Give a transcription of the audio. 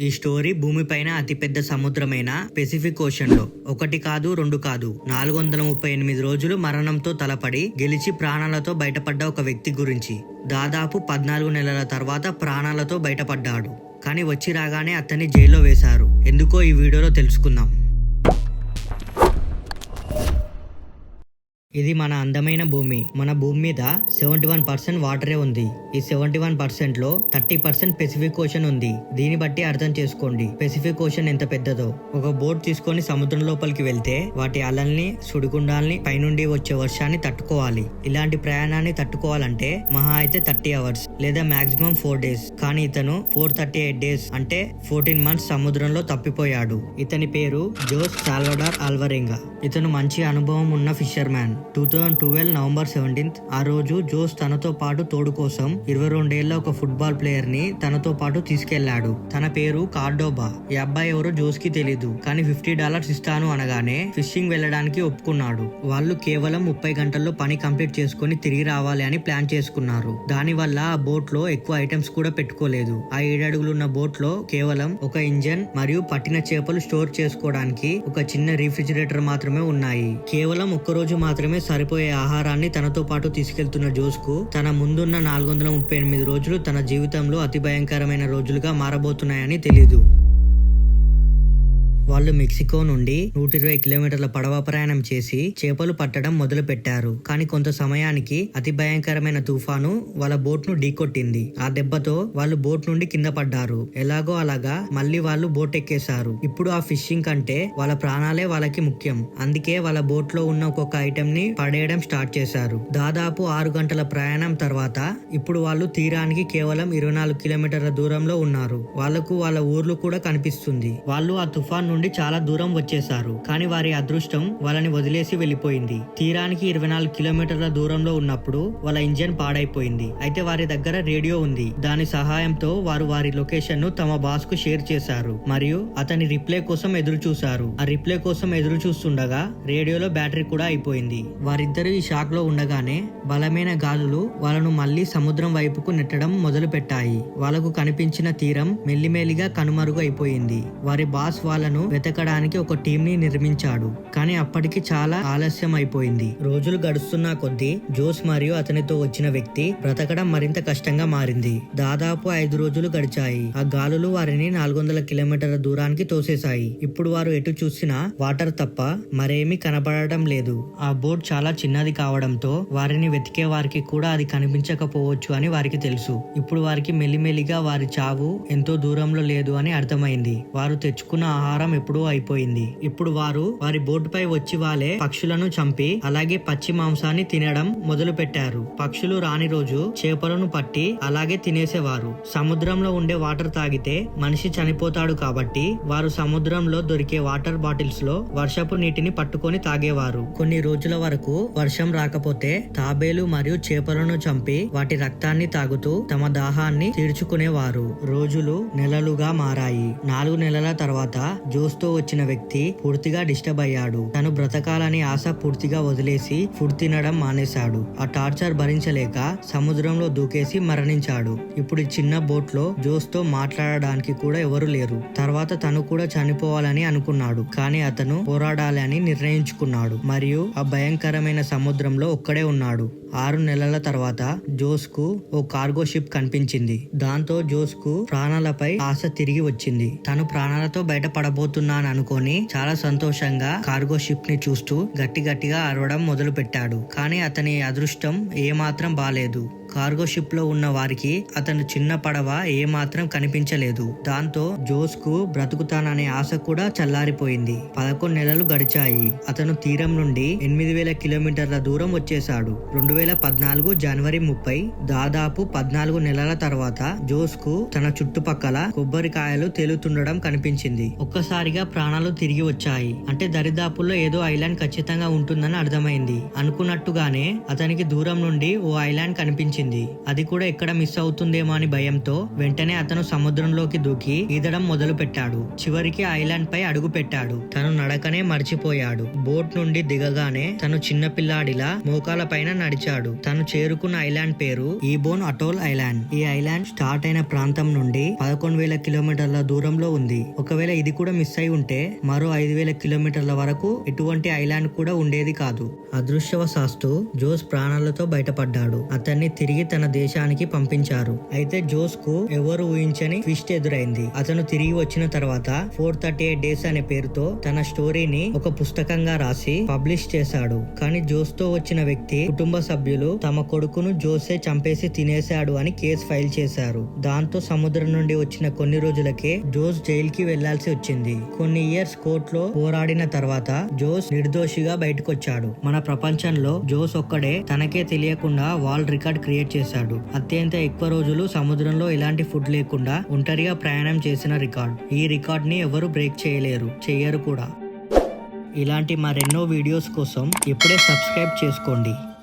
ఈ స్టోరీ భూమిపైన అతిపెద్ద సముద్రమైన పెసిఫిక్ ఓషన్లో ఒకటి కాదు రెండు కాదు. నాలుగు వందల ముప్పై ఎనిమిది రోజులు మరణంతో తలపడి గెలిచి ప్రాణాలతో బయటపడ్డ ఒక వ్యక్తి గురించి. దాదాపు పద్నాలుగు నెలల తర్వాత ప్రాణాలతో బయటపడ్డాడు. కానీ వచ్చి రాగానే అతన్ని జైల్లో వేశారు. ఎందుకో ఈ వీడియోలో తెలుసుకుందాం. ఇది మన అందమైన భూమి. మన భూమి మీద సెవెంటీ వన్ పర్సెంట్ వాటరే ఉంది. ఈ సెవెంటీ వన్ పర్సెంట్లో థర్టీ పర్సెంట్ పెసిఫిక్ ఓషన్ ఉంది. దీన్ని బట్టి అర్థం చేసుకోండి. పెసిఫిక్ ఓషన్ ఎంత పెద్దదో. ఒక బోట్ తీసుకొని సముద్రం లోపలికి వెళ్తే వాటి అలల్ని సుడిగుండాల్ని పైనుండి వచ్చే వర్షాన్ని తట్టుకోవాలి. ఇలాంటి ప్రయాణాన్ని తట్టుకోవాలంటే మహా అయితే థర్టీ అవర్స్ లేదా మాక్సిమం ఫోర్ డేస్. కానీ ఇతను ఫోర్ థర్టీ ఎయిట్ డేస్ అంటే ఫోర్టీన్ మంత్స్ సముద్రంలో తప్పిపోయాడు. ఇతని పేరు జోస్ సాల్వడార్ ఆల్వరింగా. ఇతను మంచి అనుభవం ఉన్న fisherman two thousand twelve November seventeenth ఆ రోజు జోస్ తనతో పాటు తోడు కోసం ఇరవై రెండేళ్ళ ఒక ఫుట్బాల్ ప్లేయర్ని తనతో పాటు తీసుకెళ్ళాడు. తన పేరు కార్డోబా. ఈ అబ్బాయి ఎవరో జోస్కి తెలీదు కానీ ఫిఫ్టీ డాలర్స్ ఇస్తాను అనగానే ఫిషింగ్ వెళ్ళడానికి ఒప్పుకున్నాడు. వాళ్ళు కేవలం ముప్పై గంటల్లో పని కంప్లీట్ చేసుకుని తిరిగి రావాలి అని ప్లాన్ చేసుకున్నారు. దానివల్ల ఆ బోట్లో ఎక్కువ ఐటమ్స్ కూడా పెట్టుకోలేదు. ఆ ఏడడుగులున్న బోట్లో కేవలం ఒక ఇంజన్ మరియు పట్టిన చేపలు స్టోర్ చేసుకోవడానికి ఒక చిన్న రిఫ్రిజిరేటర్ మాత్రమే ఉన్నాయి. కేవలం ఒక్క రోజు మాత్రమే సరిపోయే ఆహారాన్ని తనతో పాటు తీసుకెళ్తున్న జోస్కు తన ముందున్న నాలుగు వందల ముప్పై ఎనిమిది రోజులు తన జీవితంలో అతి భయంకరమైన రోజులుగా మారబోతున్నాయని తెలీదు. వాళ్ళు మెక్సికో నుండి నూట ఇరవై కిలోమీటర్ల పడవ ప్రయాణం చేసి చేపలు పట్టడం మొదలు పెట్టారు కానీ కొంత సమయానికి అతి భయంకరమైన తుఫాను వాళ్ళ బోట్ను ఢీకొట్టింది. ఆ దెబ్బతో వాళ్ళు బోట్ నుండి కింద పడ్డారు. ఎలాగో అలాగా మళ్ళీ వాళ్ళు బోట్ ఎక్కేశారు ఇప్పుడు ఆ ఫిషింగ్ కంటే వాళ్ళ ప్రాణాలే వాళ్ళకి ముఖ్యం. అందుకే వాళ్ళ బోట్లో ఉన్న ఒక్కొక్క ఐటెం ని పడేయడం స్టార్ట్ చేశారు. దాదాపు ఆరు గంటల ప్రయాణం తర్వాత ఇప్పుడు వాళ్ళు తీరానికి కేవలం ఇరవై నాలుగు కిలోమీటర్ల దూరంలో ఉన్నారు. వాళ్ళకు వాళ్ళ ఊర్లు కూడా కనిపిస్తుంది. వాళ్ళు ఆ తుఫాన్ నుండి చాలా దూరం వచ్చేసారు కానీ వారి అదృష్టం వాళ్ళని వదిలేసి వెళ్ళిపోయింది. తీరానికి ఇరవై నాలుగు కిలోమీటర్ల దూరంలో ఉన్నప్పుడు వాళ్ళ ఇంజన్ పాడైపోయింది. అయితే వారి దగ్గర రేడియో ఉంది. దాని సహాయంతో వారు వారి లొకేషన్ను తమ బాస్కు షేర్ చేశారు. మరియు అతని రిప్లై కోసం ఎదురు చూశారు ఆ రిప్లై కోసం ఎదురు చూస్తుండగా రేడియోలో బ్యాటరీ కూడా అయిపోయింది. వారిద్దరూ ఈ షాక్లో ఉండగానే బలమైన గాలులు వాళ్ళను మళ్ళీ సముద్రం వైపుకు నెట్టడం మొదలు పెట్టాయి వాళ్ళకు కనిపించిన తీరం మెల్లిమెల్లిగా కనుమరుగు అయిపోయింది. వారి బాస్ వాళ్ళను వెతకడానికి ఒక టీంని నిర్మించాడు. కానీ అప్పటికి చాలా ఆలస్యం అయిపోయింది రోజులు గడుస్తున్న కొద్దీ జోస్ మరియు అతనితో వచ్చిన వ్యక్తి బ్రతకడం మరింత కష్టంగా మారింది. దాదాపు ఐదు రోజులు గడిచాయి. ఆ గాలులు వారిని నాలుగు వందల కిలోమీటర్ల దూరానికి తోసేశాయి. ఇప్పుడు వారు ఎటు చూసినా వాటర్ తప్ప మరేమీ కనబడటం లేదు. ఆ బోట్ చాలా చిన్నది కావడంతో వారిని వెతికే వారికి కూడా అది కనిపించకపోవచ్చు అని వారికి తెలుసు. ఇప్పుడు వారికి మెల్లిమెల్లిగా వారి చావు ఎంతో దూరంలో లేదు అని అర్థమైంది. వారు తెచ్చుకున్న ఆహారం ఎప్పుడూ అయిపోయింది. ఇప్పుడు వారు వారి బోటుపై వచ్చి వాలే పక్షులను చంపి అలాగే పచ్చి మాంసాన్ని తినడం మొదలు పెట్టారు పక్షులు రాని రోజు చేపలను పట్టి అలాగే తినేసేవారు. సముద్రంలో ఉండే వాటర్ తాగితే మనిషి చనిపోతాడు కాబట్టి వారు సముద్రంలో దొరికే వాటర్ బాటిల్స్లో వర్షపు నీటిని పట్టుకొని తాగేవారు. కొన్ని రోజుల వరకు వర్షం రాకపోతే తాబేలు మరియు చేపలను చంపి వాటి రక్తాన్ని తాగుతూ తమ దాహాన్ని తీర్చుకునేవారు. రోజులు నెలలుగా మారాయి. నాలుగు నెలల తర్వాత జూ తో వచ్చిన వ్యక్తి పూర్తిగా డిస్టర్బ్ అయ్యాడు. తను బ్రతకాలని ఆశ పూర్తిగా వదిలేసి ఫుడ్ తినడం మానేశాడు. ఆ టార్చర్ భరించలేక సముద్రంలో దూకేసి మరణించాడు. ఇప్పుడు చిన్న బోట్లో జోస్తో మాట్లాడడానికి కూడా ఎవరు లేరు. తర్వాత తను కూడా చనిపోవాలని అనుకున్నాడు. కానీ అతను పోరాడాలని నిర్ణయించుకున్నాడు. మరియు ఆ భయంకరమైన సముద్రంలో ఒక్కడే ఉన్నాడు. ఆరు నెలల తర్వాత జోస్కు ఓ కార్గో షిప్ కనిపించింది. దాంతో జోస్కు ప్రాణాలపై ఆశ తిరిగి వచ్చింది. తను ప్రాణాలతో బయటపడబోతున్నాను అనుకొని చాలా సంతోషంగా కార్గో షిప్ని చూస్తూ గట్టి గట్టిగా అరవడం మొదలు పెట్టాడు కానీ అతని అదృష్టం ఏమాత్రం బాలేదు. కార్గో షిప్లో ఉన్న వారికి అతను చిన్న పడవ ఏమాత్రం కనిపించలేదు. దాంతో జోస్కు బ్రతుకుతాననే ఆశ కూడా చల్లారిపోయింది. పదకొండు నెలలు గడిచాయి. అతను తీరం నుండి ఎనిమిది వేల కిలోమీటర్ల దూరం వచ్చేశాడు. రెండు వేల పద్నాలుగు జనవరి ముప్పై దాదాపు పద్నాలుగు నెలల తర్వాత జోస్కు తన చుట్టుపక్కల కొబ్బరికాయలు తేలుతుండడం కనిపించింది. ఒక్కసారిగా ప్రాణాలు తిరిగి వచ్చాయి. అంటే దరిదాపుల్లో ఏదో ఐలాండ్ ఖచ్చితంగా ఉంటుందని అర్థమైంది. అనుకున్నట్టుగానే అతనికి దూరం నుండి ఓ ఐలాండ్ కనిపించింది. అనిపించింది అది కూడా ఎక్కడ మిస్ అవుతుందేమో అని భయంతో వెంటనే అతను సముద్రంలోకి దూకి ఈదడం మొదలు పెట్టాడు చివరికి ఐలాండ్ పై అడుగు పెట్టాడు. తను నడకనే మర్చిపోయాడు. బోట్ నుండి దిగగానే తను చిన్న పిల్లాడిలా మోకాల పైన నడిచాడు. తను చేరుకున్న ఐలాండ్ పేరు ఈబోన్ అటోల్ ఐలాండ్. ఈ ఐలాండ్ స్టార్ట్ అయిన ప్రాంతం నుండి పదకొండు వేల కిలోమీటర్ల దూరంలో ఉంది. ఒకవేళ ఇది కూడా మిస్ అయి ఉంటే మరో ఐదు వేల కిలోమీటర్ల వరకు ఎటువంటి ఐలాండ్ కూడా ఉండేది కాదు. అదృశ్యవశాస్తు జోస్ ప్రాణాలతో బయటపడ్డాడు. అతన్ని తిరిగి తన దేశానికి పంపించారు. అయితే జోస్కు ఎవరు ఊహించని ట్విస్ట్ ఎదురైంది. అతను తిరిగి వచ్చిన తర్వాత ఫోర్ థర్టీ ఎయిట్ డేస్ అనే పేరుతో తన స్టోరీని ఒక పుస్తకంగా రాసి పబ్లిష్ చేశాడు. కానీ జోస్తో వచ్చిన వ్యక్తి కుటుంబ సభ్యులు తమ కొడుకును జోసే చంపేసి తినేశాడు అని కేసు ఫైల్ చేశారు. దాంతో సముద్రం నుండి వచ్చిన కొన్ని రోజులకే జోస్ జైలుకి వెళ్ళాల్సి వచ్చింది. కొన్ని ఇయర్స్ కోర్టులో పోరాడిన తర్వాత జోస్ నిర్దోషిగా బయటకొచ్చాడు. మన ప్రపంచంలో జోస్ ఒక్కడే తనకే తెలియకుండా వాల్ రికార్డ్ క్రియేట్ చేశాడు. అత్యంత ఎక్కువ రోజులు సముద్రంలో ఎలాంటి ఫుడ్ లేకుండా ఒంటరిగా ప్రయాణం చేసిన రికార్డ్. ఈ రికార్డ్ని ఎవరు బ్రేక్ చేయలేరు చేయరు కూడా. ఇలాంటి మరెన్నో వీడియోస్ కోసం ఇప్పుడే సబ్స్క్రైబ్ చేసుకోండి.